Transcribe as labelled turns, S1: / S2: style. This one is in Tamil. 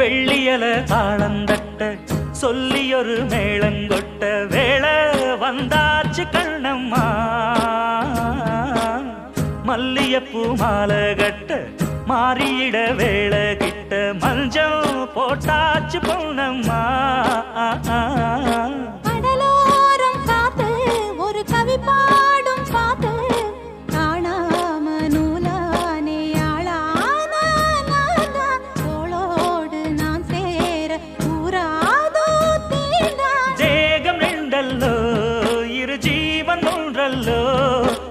S1: வெள்ளியல தாளந்தட்ட சொல்லியொரு மேளங்கொட்ட வேளை வந்தாச்சு கண்ணம்மா. மல்லியப்பூ மாலை கட்ட மாறியிட வேளை கிட்ட மஞ்சள் போட்டாச்சு பொண்ணம்மா